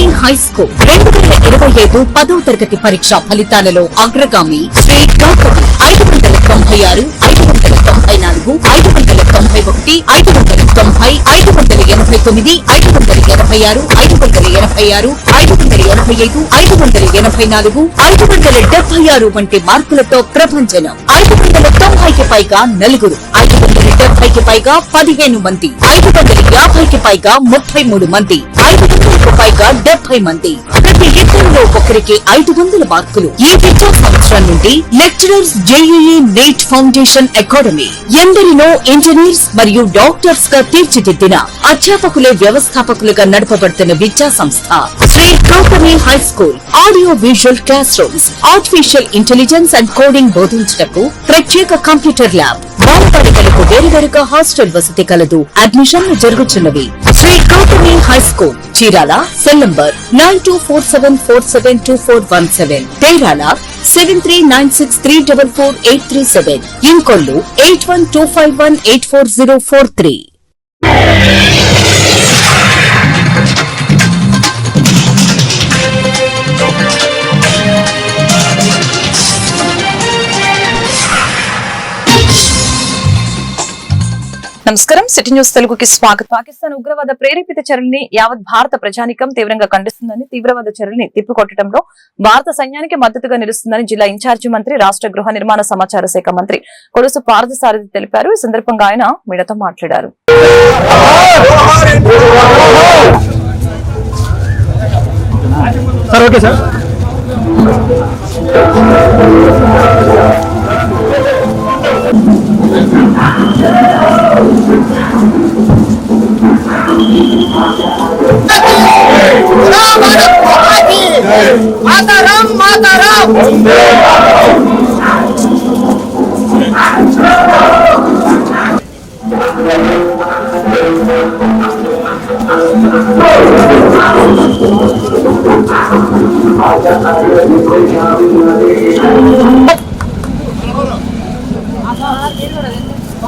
Gautami high school రెండు వేల ఇరవై ఐదు పదో తరగతి పరీక్ష ఫలితాలలో అగ్రగామి శ్రీ గౌతమి ఐదు వందల తొంభై ఆరు ఐదు వందల తొంభై నాలుగు ఐదు వందల తొంభై ఒకటి ఐదు వందల తొంభై ఐదు వందల ఎనభై తొమ్మిది ఐదు వందల ఎనభై ఆరు ఐదు వందల ఎనభై ఆరు ఐదు వందల ఎనభై ఐదు ఐదు వందల ఎనభై నాలుగు ఐదు వందల డెబ్బై ఆరు వంటి మార్కులతో ప్రభంజనం ఐదు వందల తొంభైకి పైగా నలుగురు ఐదు వందల డెబ్బైకి పైగా పదిహేను మంది ఐదు వందల యాభైకి పైగా ముప్పై మూడు మంది ఐదు వందలకు పైగా డెబ్బై మంది ప్రతి ఇద్దరిలో ఒకరికి ఐదు వందల మార్కులు ఈ విద్యా సంవత్సరం నుండి lecturers JEE NEET foundation academy ఎందరినో ఇంజనీర్స్ మరియు డాక్టర్స్గా తీర్చిదిద్దిన అధ్యాపకులే వ్యవస్థాపకులుగా నడపబడుతున్న విద్యా సంస్థ. Sri Gautami high school audio visual class rooms artificial intelligence and coding బోధించుటకు ప్రత్యేక కంప్యూటర్ ల్యాబ్ బాలబాలికలకు వేరువేరుగా హాస్టల్ వసతి కలదు. అడ్మిషన్లు జరుగుతున్నవి. Shri Gautami high school Chirala cell number nine two four seven four seven two four one seven తేరాల seven three nine six three double four eight three seven Inkollu eight one two five one eight four zero four three నమస్కారం. City news తెలుగుకి స్వాగతం. పాకిస్తాన్ ఉగ్రవాద ప్రేరేపిత చర్యల్ని యావత్ భారత ప్రజానికం తీవ్రంగా ఖండిస్తుందని తీవ్రవాద చర్యల్ని తిప్పికొట్టడంలో భారత సైన్యానికి మద్దతుగా నిలుస్తుందని జిల్లా ఇన్ఛార్జి మంత్రి రాష్ట్ర గృహ నిర్మాణ సమాచార శాఖ మంత్రి కొలుసు పార్థసారథి తెలిపారు. ఈ సందర్భంగా ఆయన మీడియాతో మాట్లాడారు. Sir okay sir. మాతారాం మాతారాం వేమూరు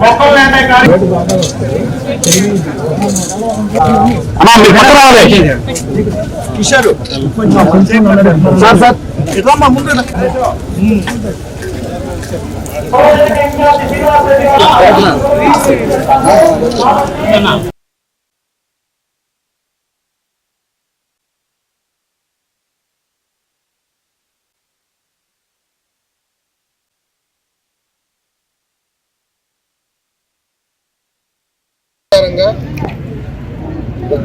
మొక్కలు నాటే కార్యక్రమం అమ్మా మీరు పక్క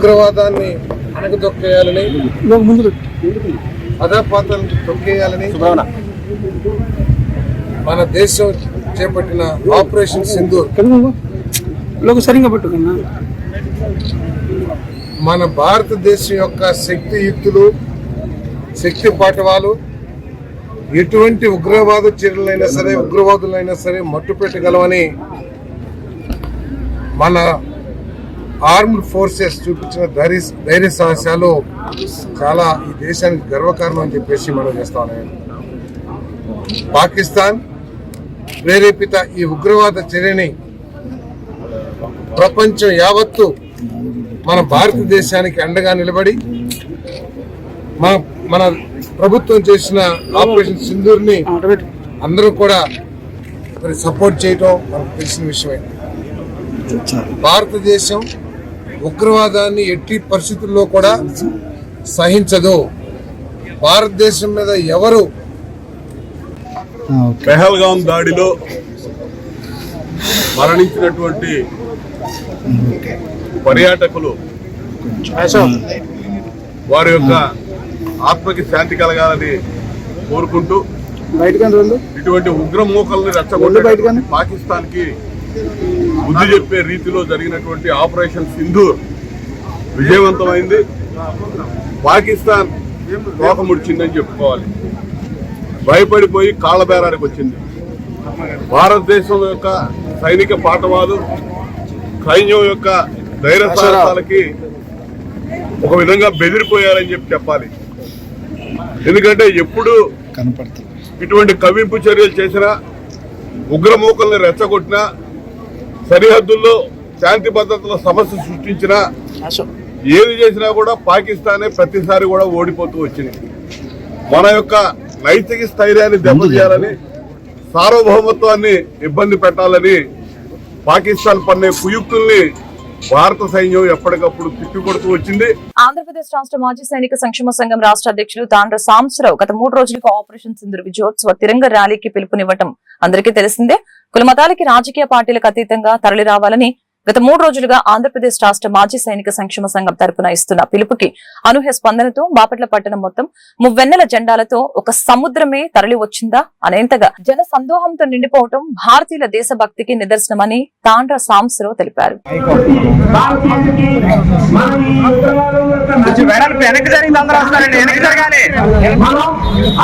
ఉగ్రవాదాన్ని అణగదొక్కేయాలని అధపాతాలను తొక్కేయాలని మన దేశం చేపట్టిన ఆపరేషన్ సింధూర్. లోక సరిగా పట్టుకున్నా. మన భారతదేశం యొక్క శక్తియుక్తులు శక్తి పాఠవాలు ఎటువంటి ఉగ్రవాద చర్యలైనా సరే ఉగ్రవాదులైనా సరే మట్టు పెట్టగలవని మన ఆర్మ్డ్ ఫోర్సెస్ చూపించిన ధైర్య ధైర్య సాహసాలు చాలా ఈ దేశానికి గర్వకారణం అని చెప్పేసి మనం చేస్తా ఉన్నాం. పాకిస్తాన్ ప్రేరేపిత ఈ ఉగ్రవాద చర్యని ప్రపంచం యావత్తు మన భారతదేశానికి అండగా నిలబడి మన మన ప్రభుత్వం చేసిన ఆపరేషన్ సింధూర్ని అందరూ కూడా మరి సపోర్ట్ చేయటం మనకు తెలిసిన విషయమే. భారతదేశం ఉగ్రవాదాన్ని ఎట్టి పరిస్థితుల్లో కూడా సహించదు. భారతదేశం మీద ఎవరు పెహల్గాం దాడిలో మరణించినటువంటి పర్యాటకులు వారి యొక్క ఆత్మకి శాంతి కలగాలని కోరుకుంటూ ఇటువంటి ఉగ్రమూకల్ని రెచ్చగొట్టే పాకిస్తాన్కి బుద్ధి చెప్పే రీతిలో జరిగినటువంటి ఆపరేషన్ సింధూర్ విజయవంతమైంది. పాకిస్తాన్ తోక ముడిచిందని చెప్పుకోవాలి. భయపడిపోయి కాళ్ళబేరానికి వచ్చింది. భారతదేశం యొక్క సైనిక పాఠవాలు సైన్యం యొక్క ధైర్య సాహసాలకి ఒక విధంగా బెదిరిపోయారని చెప్పి చెప్పాలి. ఎందుకంటే ఎప్పుడు ఇటువంటి కవింపు చర్యలు చేసినా ఉగ్రమూకల్ని రెచ్చగొట్టినా సరిహద్దుల్లో శాంతి భద్రతల సమస్య సృష్టించినా ఏది చేసినా కూడా పాకిస్తానే ప్రతిసారి కూడా ఓడిపోతూ వచ్చింది. మన యొక్క నైతిక స్థైర్యాన్ని దెబ్బతీయాలని సార్వభౌమత్వాన్ని ఇబ్బంది పెట్టాలని పాకిస్తాన్ పన్నే కుయుక్తుల్ని భారత సైన్యం ఎప్పటికప్పుడు తిప్పికొడుతూ వచ్చింది. ఆంధ్రప్రదేశ్ రాష్ట్ర మాజీ సైనిక సంక్షేమ సంఘం రాష్ట్ర అధ్యక్షులు తాండ్ర సాంబశివరావు గత మూడు రోజులుగా ఆపరేషన్ సింధూర్ విజయోత్సవ తిరంగ ర్యాలీకి పిలుపునివ్వటం అందరికీ తెలిసిందే కుల మతాలకి రాజకీయ పార్టీలకు అతీతంగా తరలి రావాలని గత మూడు రోజులుగా ఆంధ్రప్రదేశ్ రాష్ట్ర మాజీ సైనిక సంక్షేమ సంఘం తరపున ఇస్తున్న పిలుపుకి అనూహ్య స్పందనతో బాపట్ల పట్టణం మొత్తం మువ్వెన్నెల జెండాలతో ఒక సముద్రమే తరలి వచ్చిందా అనేంతగా జన సందోహంతో నిండిపోవటం భారతీయుల దేశభక్తికి నిదర్శనమని తాండ్ర సాంసరావు తెలిపారు.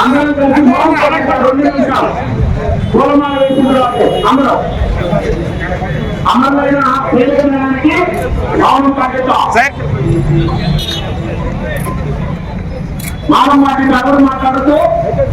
అందరూ వస్తారండి వెనక్కి జరగాలి మనం అందరం కలిసి మౌనం పాటించాలి. రెండు నిమిషాలు. పూలమాల వేసిన తర్వాత అందరం అమరులైన పేరుకున్నానికి మౌనం పాటిస్తాం సార్ మౌనం పాటించి అందరూ మాట్లాడుతూ అదే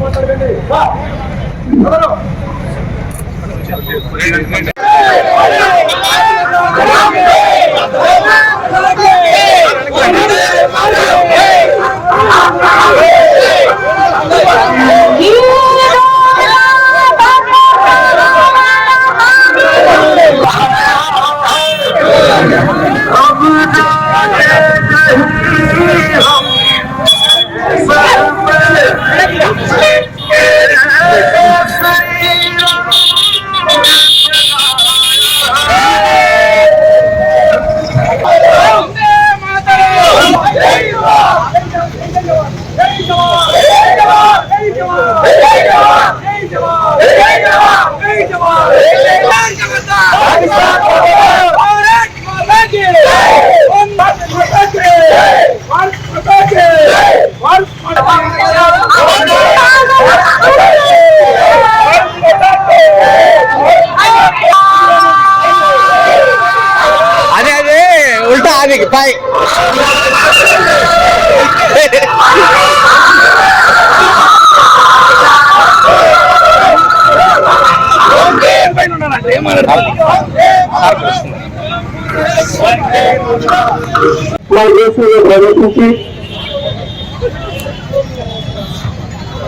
प्रगतीची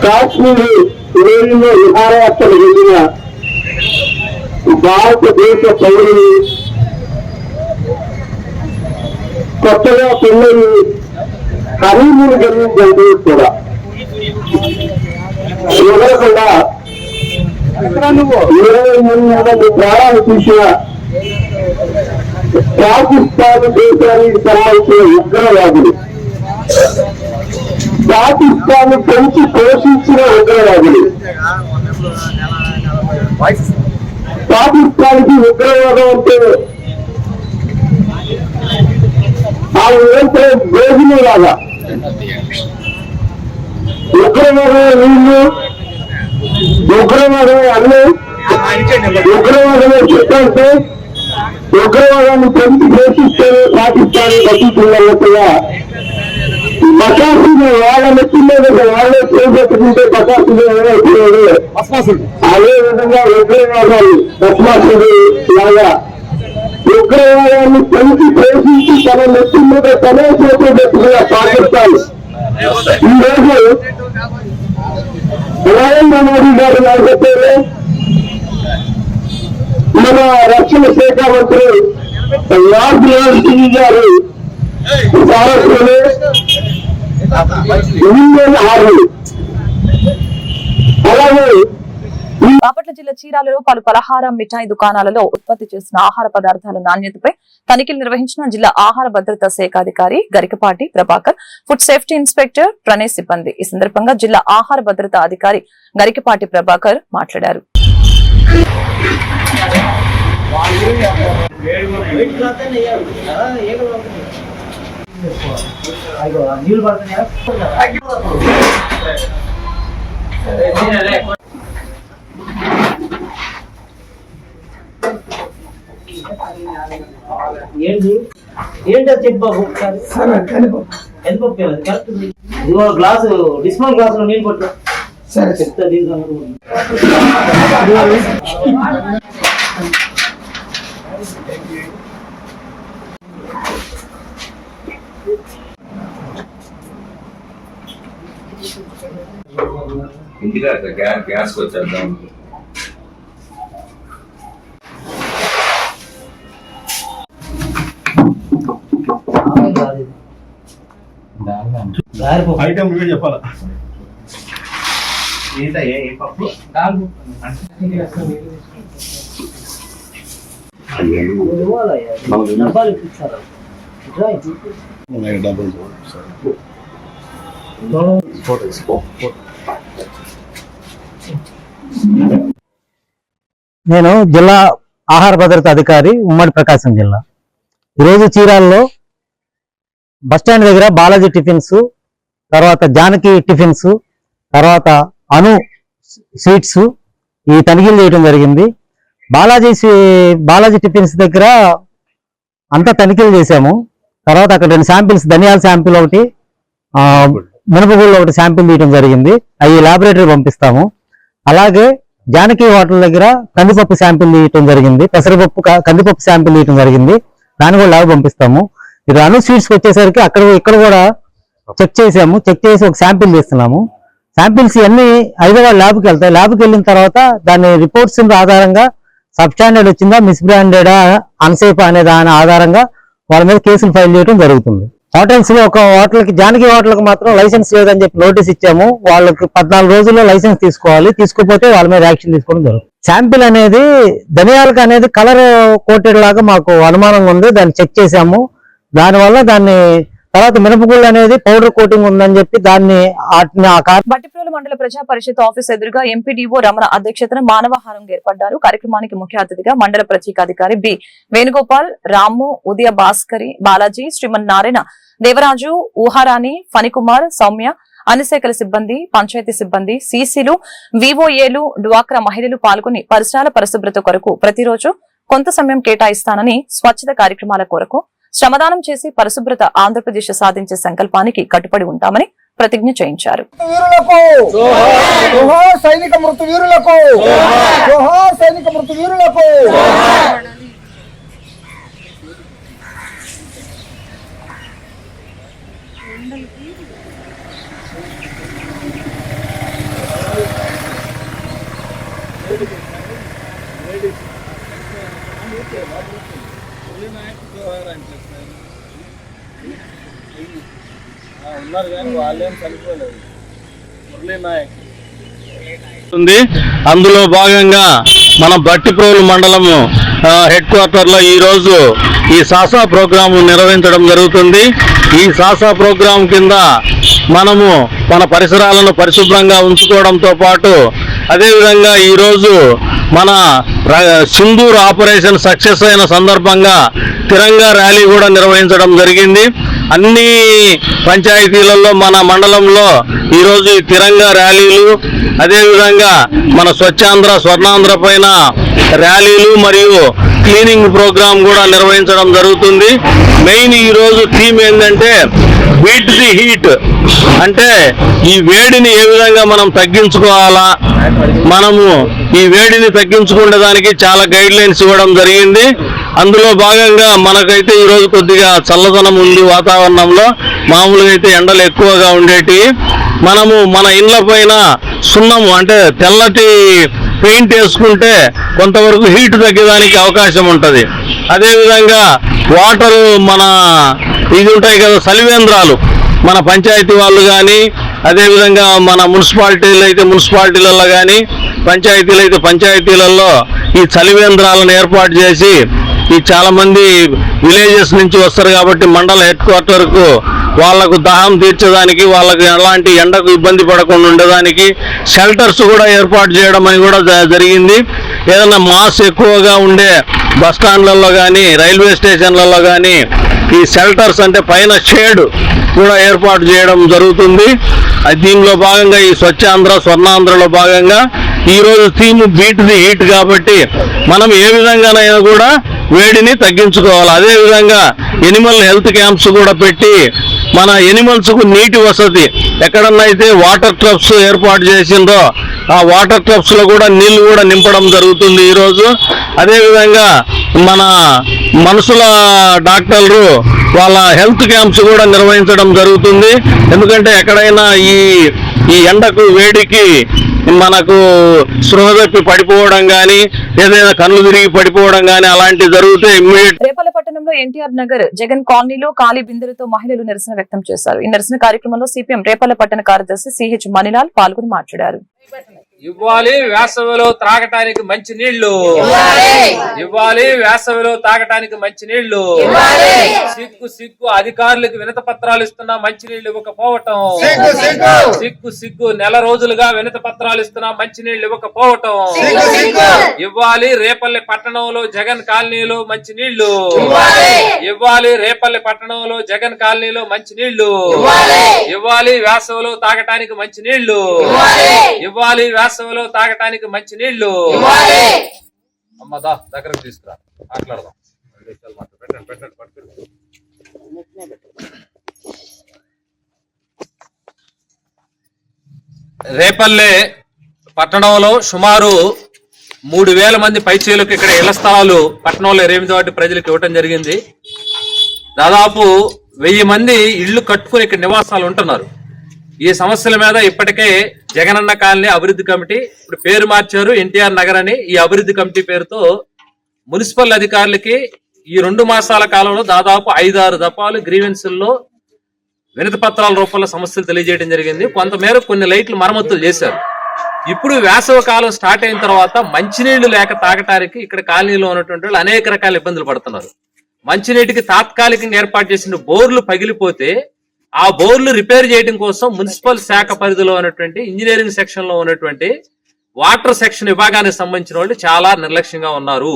ಕಾಶ್ಮೀರಿ ಇರಲಿನ ವಿಹಾರಯಾತ್ರೆ ಹಿಂದಿನ ಭಾರತ ದೇಶ ಪೌರರು ಕೊಟ್ಟದ ಪಿಳ್ಳರು ಹರಿಮೂರು ಗಲ್ಲಿ ಬಂದಿರುತ್ತದ ಇವರ ಕೂಡ ಇರಲಿ ಮುನ್ನಾದ ಪ್ರಾಣ ವಿಷಯ పాకిస్తాన్ దేశానికి సంబంధించిన ఉగ్రవాదులు. పాకిస్తాన్ పెంచి పోషించిన ఉగ్రవాదులు. పాకిస్తాన్కి ఉగ్రవాదం అంటే ఆ ఏంటంటే భోజనం లాగా. ఉగ్రవాదం వీళ్ళు ఉగ్రవాదం అన్నీ ఉగ్రవాదం చెప్పంటే ఉగ్రవాదాన్ని పెంచి పోషిస్తే పాకిస్తాన్ బతుకుతున్నట్టుగా బకాసులు వాళ్ళ నెత్తిలో వాళ్ళే చేపట్టుకుంటే బకాసులు ఎవరైతున్నాడు అదే విధంగా ఉగ్రవాదాలు భస్మాసుడు లాగా. ఉగ్రవాదాన్ని పెంచి పోషించి తన నెత్తి మీద తనే చేపట్టుకున్న పాకిస్తాన్. ఈరోజు నరేంద్ర మోడీ గారు నాయకత్వంలో మన రక్షణ శాఖ మంత్రి రాజ్నాథ్ సింగ్ గారు భారత్లోనే ఇండియన్ ఆర్మీ అలాగే బాపట్ల జిల్లా చీరాలలో పలు పలహార మిఠాయి దుకాణాలలో ఉత్పత్తి చేసిన ఆహార పదార్థాల నాణ్యతపై తనిఖీలు నిర్వహించిన జిల్లా ఆహార భద్రతా శాఖ అధికారి Garikapati Prabhakar food safety inspector Pranay సిబ్బంది. ఈ సందర్భంగా జిల్లా ఆహార భద్రతా అధికారి గరికపాటి ప్రభాకర్ మాట్లాడారు. ఏంటి ఏంటో చెప్పు ఒకసారి. కందిపప్పు కరెక్ట్. ఇదిగో గ్లాసు డిస్మల్ గ్లాస్లో నీళ్ళు పట్టు సరే చెప్తా దీంట్లో ఇంటికి గ్యాస్ గ్యాస్ వచ్చేద్దాం ఐటమ్ చెప్పాలా ఇవ్వాలయ్యా. డబ్బాలు ఇప్పిస్తారా ఇట్రా, ఇటు. నేను జిల్లా ఆహార భద్రత అధికారి ఉమ్మడి ప్రకాశం జిల్లా. ఈరోజు చీరాల్లో బస్టాండ్ దగ్గర బాలాజీ టిఫిన్స్ తర్వాత జానకి టిఫిన్స్ తర్వాత అను స్వీట్స్ ఈ తనిఖీలు చేయడం జరిగింది. బాలాజీ బాలాజీ టిఫిన్స్ దగ్గర అంతా తనిఖీలు చేశాము. తర్వాత అక్కడ రెండు శాంపిల్స్ ధనియాల శాంపిల్ ఒకటి ఆ, మినపగుళ్ళు ఒకటి శాంపిల్ తీయడం జరిగింది. అవి లాబొరేటరీ పంపిస్తాము. అలాగే జానకి హోటల్ దగ్గర కందిపప్పు శాంపిల్ తీయటం జరిగింది. పెసరపప్పు కందిపప్పు శాంపిల్ తీయటం జరిగింది. దాన్ని కూడా ల్యాబ్ పంపిస్తాము. ఇది అను స్వీట్స్కి వచ్చేసరికి అక్కడ ఇక్కడ కూడా చెక్ చేసాము చెక్ చేసి ఒక శాంపిల్ తీస్తున్నాము. శాంపిల్స్ ఇవన్నీ హైదరాబాద్ ల్యాబ్కి వెళ్తాయి. ల్యాబ్కి వెళ్ళిన తర్వాత దాని రిపోర్ట్స్ ఆధారంగా సబ్ స్టాండర్డ్ వచ్చిందా మిస్ బ్రాండెడా అన్సేఫ్ అనే దాని ఆధారంగా వాళ్ళ మీద కేసులు ఫైల్ చేయడం జరుగుతుంది. హోటల్స్లో ఒక హోటల్కి జానకి హోటల్కి మాత్రం లైసెన్స్ లేదని చెప్పి నోటీస్ ఇచ్చాము. వాళ్ళకి పద్నాలుగు రోజుల్లో లైసెన్స్ తీసుకోవాలి. తీసుకోకపోతే వాళ్ళ మీద యాక్షన్ తీసుకోవడం జరుగుతుంది. శాంపిల్ అనేది ధనియాలకు అనేది కలర్ కోటెడ్ లాగా మాకు అనుమానంగా ఉంది. దాన్ని చెక్ చేసాము దానివల్ల దాన్ని తర్వాత మినపగుళ్ళు అనేది పౌడర్ కోటింగ్ ఉందని చెప్పి దాన్ని బట్టిప్రోలు మండల ప్రజా పరిషత్ ఆఫీస్ ఎదురుగా ఎంపీడీఓ రమణ అధ్యక్షతన మానవహారం ఏర్పడ్డారు. కార్యక్రమానికి ముఖ్య అతిథిగా మండల ప్రత్యేకాధికారి బి వేణుగోపాల్ రాము ఉదయ భాస్కరి బాలాజీ శ్రీమన్ నారాయణ దేవరాజు ఊహారాణి ఫణికుమార్ సౌమ్య అనిసేకల సిబ్బంది పంచాయతీ సిబ్బంది సీసీలు వివోఏలు డ్వాక్రా మహిళలు పాల్గొని పరిసరాల పరిశుభ్రత కొరకు ప్రతిరోజు కొంత సమయం కేటాయిస్తానని స్వచ్ఛత కార్యక్రమాల కొరకు శ్రమదానం చేసి పరిశుభ్రత ఆంధ్రప్రదేశ్ సాధించే సంకల్పానికి కట్టుబడి ఉంటామని ప్రతిజ్ఞ చేయించారు. వీరులకు జోహార్ సైనిక ఉన్నారు కానీ వాళ్ళేం చనిపోలేదు. మురళీ నాయక్ ఉంది. అందులో భాగంగా మన బట్టిప్రోలు మండలము హెడ్ క్వార్టర్లో ఈ రోజు ఈ సాసా ప్రోగ్రాము నిర్వహించడం జరుగుతుంది. ఈ సాసా ప్రోగ్రాం కింద మనము మన పరిసరాలను పరిశుభ్రంగా ఉంచుకోవడంతో పాటు అదేవిధంగా ఈరోజు మన సింధూర్ ఆపరేషన్ సక్సెస్ అయిన సందర్భంగా తిరంగా ర్యాలీ కూడా నిర్వహించడం జరిగింది. అన్ని పంచాయతీలలో మన మండలంలో ఈరోజు ఈ తిరంగా ర్యాలీలు అదేవిధంగా మన స్వచ్ఛాంధ్ర స్వర్ణాంధ్ర పైన ర్యాలీలు మరియు క్లీనింగ్ ప్రోగ్రాం కూడా నిర్వహించడం జరుగుతుంది. మెయిన్ ఈరోజు థీమ్ ఏంటంటే బీట్ ది హీట్. అంటే ఈ వేడిని ఏ విధంగా మనం తగ్గించుకోవాలా? మనము ఈ వేడిని తగ్గించుకునే దానికి చాలా గైడ్ లైన్స్ ఇవ్వడం జరిగింది. అందులో భాగంగా మనకైతే ఈరోజు కొద్దిగా చల్లదనం ఉంది వాతావరణంలో. మామూలుగా అయితే ఎండలు ఎక్కువగా ఉండేటి. మనము మన ఇండ్ల పైన సున్నము అంటే తెల్లటి పెయింట్ వేసుకుంటే కొంతవరకు హీట్ తగ్గడానికి అవకాశం ఉంటుంది. అదేవిధంగా వాటర్ మన ఇది ఉంటాయి కదా సలివేంద్రాలు. మన పంచాయతీ వాళ్ళు కానీ అదేవిధంగా మన మున్సిపాలిటీలు అయితే మున్సిపాలిటీలలో కానీ పంచాయతీలు అయితే పంచాయతీలలో ఈ చలివేంద్రాలను ఏర్పాటు చేసి ఈ చాలామంది విలేజెస్ నుంచి వస్తారు కాబట్టి మండల హెడ్ క్వార్టర్కు వాళ్ళకు దాహం తీర్చడానికి వాళ్ళకు ఎలాంటి ఎండకు ఇబ్బంది పడకుండా ఉండడానికి షెల్టర్స్ కూడా ఏర్పాటు చేయడం అని కూడా జ- జరిగింది. ఏదైనా మాస్ ఎక్కువగా ఉండే బస్ స్టాండ్లలో కానీ రైల్వే స్టేషన్లలో కానీ ఈ షెల్టర్స్ అంటే పైన షేడ్ కూడా ఏర్పాటు చేయడం జరుగుతుంది. అది దీనిలో భాగంగా ఈ స్వచ్ఛాంధ్ర స్వర్ణాంధ్రలో భాగంగా ఈరోజు థీమ్ బీట్ ది హీట్ కాబట్టి మనం ఏ విధంగానైనా కూడా వేడిని తగ్గించుకోవాలి. అదేవిధంగా ఎనిమల్ హెల్త్ క్యాంప్స్ కూడా పెట్టి మన ఎనిమల్స్కు నీటి వసతి ఎక్కడన్నా అయితే వాటర్ ట్రప్స్ ఏర్పాటు చేసిందో ఆ వాటర్ ట్రప్స్లో కూడా నీళ్ళు కూడా నింపడం జరుగుతుంది ఈరోజు. అదేవిధంగా మన మనుషుల డాక్టర్లు వాళ్ళ హెల్త్ క్యాంప్స్ కూడా నిర్వహించడం జరుగుతుంది. ఎందుకంటే ఎక్కడైనా ఈ ఈ ఎండకు వేడికి మనకు స్పృహ తప్పి పడిపోవడం కానీ ఏదైనా కళ్ళు తిరిగి పడిపోవడం కానీ అలాంటివి జరుగుతే ఇమ్మీడియట్ రేపల్ల పట్టణంలో ఎన్టీఆర్ నగర్ జగన్ కాలనీలో ఖాళీ బిందెలతో మహిళలు నిరసన వ్యక్తం చేశారు. ఈ నిరసన కార్యక్రమంలో సిపిఎం రేపల్ల పట్టణ కార్యదర్శి సిహెచ్ మణిలాల్ పాల్గొని మాట్లాడారు. ఇవ్వాలి వేసవిలో త్రాగటానికి మంచి నీళ్ళు. ఇవ్వాలి. వేసవిలో తాగటానికి మంచి నీళ్ళు. సిగ్గు సిగ్గు అధికారులకు వినత పత్రాలు ఇస్తున్నా మంచి నీళ్ళు ఇవ్వకపోవటం. సిగ్గు సిగ్గు. నెల రోజులుగా వినత పత్రాలు ఇస్తున్నా మంచి నీళ్ళు ఇవ్వకపోవటం. ఇవ్వాలి రేపల్లి పట్టణంలో జగన్ కాలనీలో మంచి నీళ్ళు. ఇవ్వాలి. రేపల్లి పట్టణంలో జగన్ కాలనీలో మంచి నీళ్ళు. ఇవ్వాలి. వేసవిలో తాగటానికి మంచి నీళ్ళు. ఇవ్వాలి. వేసవిలో తాగటానికి మంచి నీళ్ళు అమ్మదా దగ్గరకు తీసుకురా. మాట్లాడదాం పెట్టండి పెట్టండి పట్టుకోండి రేపల్లె పట్టణంలో సుమారు మూడు వేల మంది పైచీలకు ఇక్కడ ఇళ్ళ స్థలాలు పట్టణంలో ఎనిమిది వాటి ప్రజలకు ఇవ్వటం జరిగింది. దాదాపు వెయ్యి మంది ఇళ్ళు కట్టుకుని ఇక్కడ నివాసాలు ఉంటున్నారు. ఈ సమస్యల మీద ఇప్పటికే జగనన్న కాలనీ అభివృద్ధి కమిటీ ఇప్పుడు పేరు మార్చారు. ఎన్టీఆర్ నగర్ అని ఈ అభివృద్ధి కమిటీ పేరుతో మున్సిపల్ అధికారులకి ఈ రెండు మాసాల కాలంలో దాదాపు ఐదారు దఫాలు గ్రీవెన్సుల్లో వినతి పత్రాల రూపంలో సమస్యలు తెలియజేయడం జరిగింది. కొంతమేర కొన్ని లైట్లు మరమ్మతులు చేశారు. ఇప్పుడు వేసవి కాలం స్టార్ట్ అయిన తర్వాత మంచినీళ్ళు లేక తాగటానికి ఇక్కడ కాలనీలో ఉన్నటువంటి వాళ్ళు అనేక రకాల ఇబ్బందులు పడుతున్నారు. మంచినీటికి తాత్కాలికంగా ఏర్పాటు చేసిన బోర్లు పగిలిపోతే ఆ బోర్లు రిపేర్ చేయడం కోసం మున్సిపల్ శాఖ పరిధిలో ఉన్నటువంటి ఇంజనీరింగ్ సెక్షన్లో ఉన్నటువంటి వాటర్ సెక్షన్ విభాగానికి సంబంధించిన వాళ్ళు చాలా నిర్లక్ష్యంగా ఉన్నారు.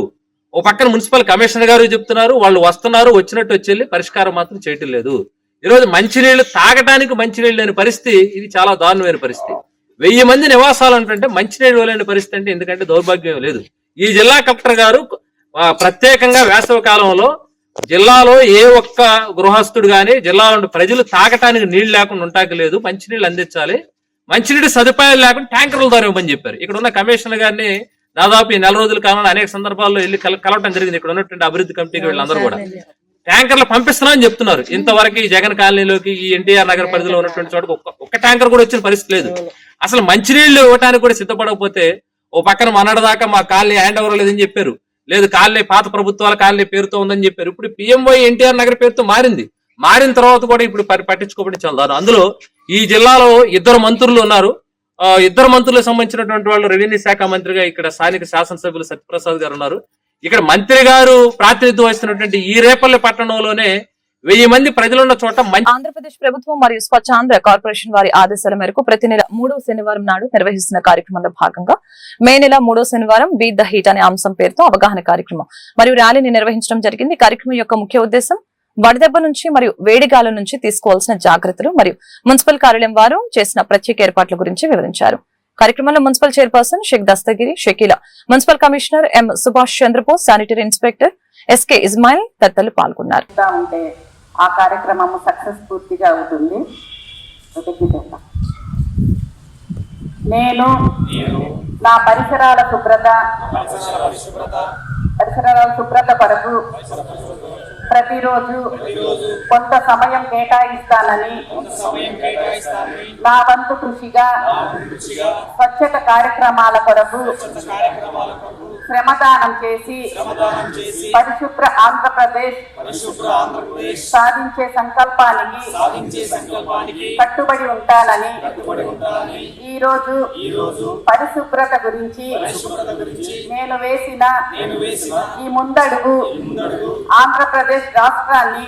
ఓ పక్కన మున్సిపల్ కమిషనర్ గారు చెప్తున్నారు వాళ్ళు వస్తున్నారు వచ్చినట్టు వచ్చి పరిష్కారం మాత్రం చేయటం లేదు. ఈరోజు మంచినీళ్ళు తాగటానికి మంచినీళ్ళు లేని పరిస్థితి ఇది చాలా దారుణమైన పరిస్థితి. వెయ్యి మంది నివాసాలు అంటే మంచినీళ్ళు లేని పరిస్థితి అంటే ఎందుకంటే దౌర్భాగ్యం లేదు. ఈ జిల్లా కలెక్టర్ గారు ప్రత్యేకంగా వేసవి కాలంలో జిల్లాలో ఏ ఒక్క గృహస్థుడు గాని జిల్లాలో ప్రజలు తాగటానికి నీళ్ళు లేకుండా ఉంటాక లేదు మంచినీళ్ళు అందించాలి. మంచినీటి సదుపాయాలు లేకుండా ట్యాంకర్ల ద్వారా ఇవ్వమని చెప్పారు. ఇక్కడ ఉన్న కమిషనర్ గారిని దాదాపు ఈ నెల రోజుల కాలంలో అనేక సందర్భాల్లో వెళ్ళి కల- కలవటం జరిగింది. ఇక్కడ ఉన్నటువంటి అభివృద్ధి కమిటీకి వీళ్ళందరూ కూడా. ట్యాంకర్లు పంపిస్తున్నామని చెప్తున్నారు. ఇంతవరకు ఈ జగన్ కాలనీలోకి ఈ ఎన్టీఆర్ నగర్ పరిధిలో ఉన్నటువంటి చోట ఒక్క ట్యాంకర్ కూడా వచ్చిన పరిస్థితి లేదు. అసలు మంచినీళ్ళు ఇవ్వడానికి కూడా సిద్ధపడకపోతే ఓ పక్కన మనడదాకా మా కాలనీ హ్యాండ్ ఓవర్ లేదని చెప్పారు. లేదు కాలనీ పాత ప్రభుత్వాల కాలనీ పేరుతో ఉందని చెప్పారు. ఇప్పుడు పిఎంవై ఎన్టీఆర్ నగర్ పేరుతో మారింది. మారిన తర్వాత కూడా ఇప్పుడు పట్టించుకోబడి చాలా అందులో ఈ జిల్లాలో ఇద్దరు మంత్రులు ఉన్నారు. ఇద్దరు మంత్రులకు సంబంధించినటువంటి వాళ్ళు రెవెన్యూ శాఖ మంత్రిగా ఇక్కడ స్థానిక శాసనసభ్యులు సత్యప్రసాద్ గారు ఉన్నారు. ఇక్కడ మంత్రి గారు ప్రాతినిధ్యం వహిస్తున్నటువంటి ఈ రేపల్లి పట్టణంలోనే వెయ్యి మంది ప్రజలున్న చోట మంచి ఆంధ్రప్రదేశ్ ప్రభుత్వం మరియు స్వచ్ఛాంధ్ర కార్పొరేషన్ వారి ఆదేశాల మేరకు ప్రతి నెల మూడో శనివారం నాడు నిర్వహిస్తున్న కార్యక్రమంలో భాగంగా మే నెల మూడో శనివారం బీట్ ద హీట్ అనే అంశం పేరుతో అవగాహన కార్యక్రమం మరియు ర్యాలీని నిర్వహించడం జరిగింది. ఈ కార్యక్రమం యొక్క ముఖ్య ఉద్దేశం వడదెబ్బ నుంచి మరియు వేడిగాల నుంచి తీసుకోవాల్సిన జాగ్రత్తలు మరియు మున్సిపల్ కార్యాలయం వారు చేసిన ప్రత్యేక ఏర్పాట్ల గురించి వివరించారు. కార్యక్రమంలో municipal chairperson Sheikh Dastagiri Shakeela municipal commissioner M Subhash Chandrabose sanitary inspector SK Ismail తదితరులు పాల్గొన్నారు. ఆ కార్యక్రమం సక్సెస్ పూర్తిగా అవుతుంది కృతజ్ఞత. నేను నా పరిసరాల శుభ్రత పరిసరాల శుభ్రత కొరకు ప్రతిరోజు కొంత సమయం కేటాయిస్తానని నా వంతు కృషిగా స్వచ్ఛత కార్యక్రమాల కొరకు శ్రమదానం చేసి పరిశుభ్ర ఆంధ్రప్రదేశ్ సాధించే సంకల్పానికి కట్టుబడి ఉంటానని ఈ రోజు పరిశుభ్రత గురించి నేను వేసిన ఈ ముందడుగు ఆంధ్రప్రదేశ్ రాష్ట్రాన్ని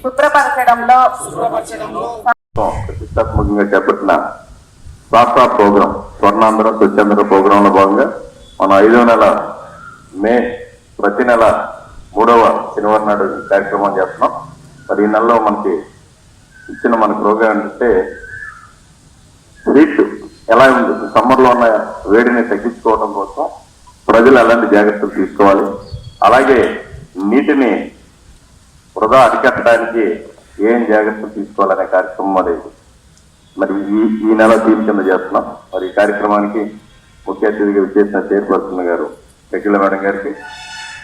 శుభ్రపరచడంలో ప్రతిష్టాత్మకంగా చేపట్టిన రాష్ట్ర ప్రోగ్రాం స్వర్ణాంధ్ర స్వచ్ఛాంధ్ర ప్రోగ్రాంలో భాగంగా మనం ఐదో నెల మే ప్రతి నెల మూడవ శనివారం నాడు కార్యక్రమం చేస్తున్నాం. మరి ఈ నెలలో మనకి ఇచ్చిన మన ప్రోగ్రాం అంటే హీట్ ఎలా ఉంది? సమ్మర్లో ఉన్న వేడిని తగ్గించుకోవడం కోసం ప్రజలు ఎలాంటి జాగ్రత్తలు తీసుకోవాలి? అలాగే నీటిని వృధా అరికట్టడానికి ఏం జాగ్రత్తలు తీసుకోవాలనే కార్యక్రమం అనేది మరి ఈ ఈ నెల దీని కింద చేస్తున్నాం. మరి ఈ కార్యక్రమానికి ముఖ్య అతిథిగా విచ్చేసిన చైర్పర్సన్ గారు షకీల మేడం గారికి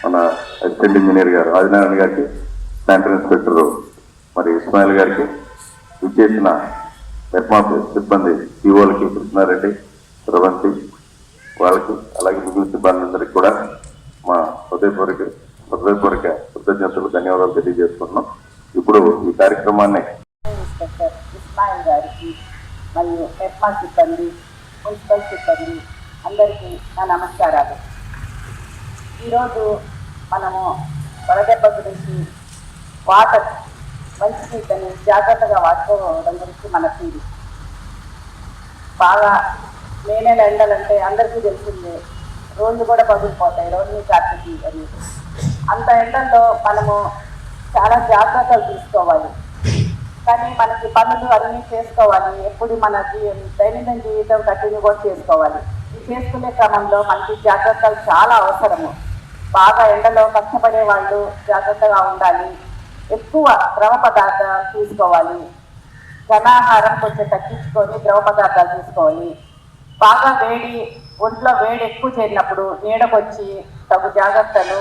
మన అసిస్టెంట్ ఇంజనీర్ గారు ఆదినారాయణ గారికి సెంట్రల్ ఇన్స్పెక్టర్ మరి ఇస్మాయిల్ గారికి విచ్చేసిన మెప్మా సిబ్బంది సిఓలకి కృష్ణారెడ్డి రవంతి వాళ్ళకి అలాగే మిగిలిన సిబ్బంది కూడా మా హృదయపూర్వక హృదయపూర్వక కృతజ్ఞతలు ధన్యవాదాలు తెలియజేస్తున్నాం ఇప్పుడు ఈ కార్యక్రమాన్ని ఇస్మాయిల్ గారికి మరియు పెప్మా సిబ్బంది మున్సిపల్ సిబ్బంది అందరికీ నా నమస్కారాలు. ఈరోజు మనము వడదెబ్బ గురించి వాటర్ మంచి నీటిని జాగ్రత్తగా వాడుకోవడం గురించి మన తీరు బాగా మే నెల ఎండలంటే అందరికీ తెలిసిందే రోడ్లు కూడా పగిలిపోతాయి రోడ్లు కార్తీకి అని అంత ఎండల్లో మనము చాలా జాగ్రత్తలు తీసుకోవాలి. కానీ మనకి పనులు అన్నీ చేసుకోవాలి. ఎప్పుడు మనకి దైనందిన జీవితం కంటిన్యూ కూడా చేసుకోవాలి. చేసుకునే క్రమంలో మనకి జాగ్రత్తలు చాలా అవసరము. బాగా ఎండలో కష్టపడే వాళ్ళు జాగ్రత్తగా ఉండాలి. ఎక్కువ ద్రవ పదార్థాలు తీసుకోవాలి. ఘనాహారం కొంచెం తగ్గించుకొని ద్రవ పదార్థాలు తీసుకోవాలి. బాగా వేడి ఒంట్లో వేడి ఎక్కువ చేరినప్పుడు నీడకొచ్చి తగు జాగ్రత్తలు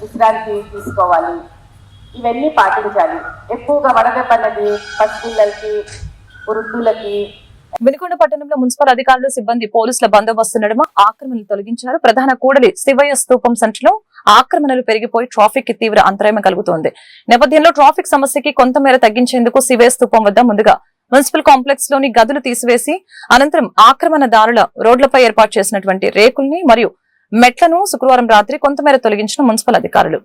విశ్రాంతి తీసుకోవాలి. ఇవన్నీ పాటించాలి. ఎక్కువగా వడదెబ్బ పసిపిల్లలకి వృద్ధులకి వినుకొండ పట్టణంలో మున్సిపల్ అధికారులు సిబ్బంది పోలీసుల బందోబస్తు నడుమ ఆక్రమణలు తొలగించారు. ప్రధాన కూడలి శివయ్య స్తూపం సెంటర్లో ఆక్రమణలు పెరిగిపోయి ట్రాఫిక్కి తీవ్ర అంతరాయం కలుగుతోంది. నేపథ్యంలో ట్రాఫిక్ సమస్యకి కొంతమేర తగ్గించేందుకు శివయ్య స్తూపం వద్ద ముందుగా మున్సిపల్ కాంప్లెక్స్లోని గదులు తీసివేసి అనంతరం ఆక్రమణదారుల రోడ్లపై ఏర్పాటు చేసినటువంటి రేకుల్ని మరియు మెట్లను శుక్రవారం రాత్రి కొంతమేర తొలగించిన మున్సిపల్ అధికారులు.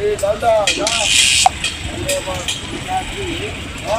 ஏய் தாண்டா யா ஏய் பா யா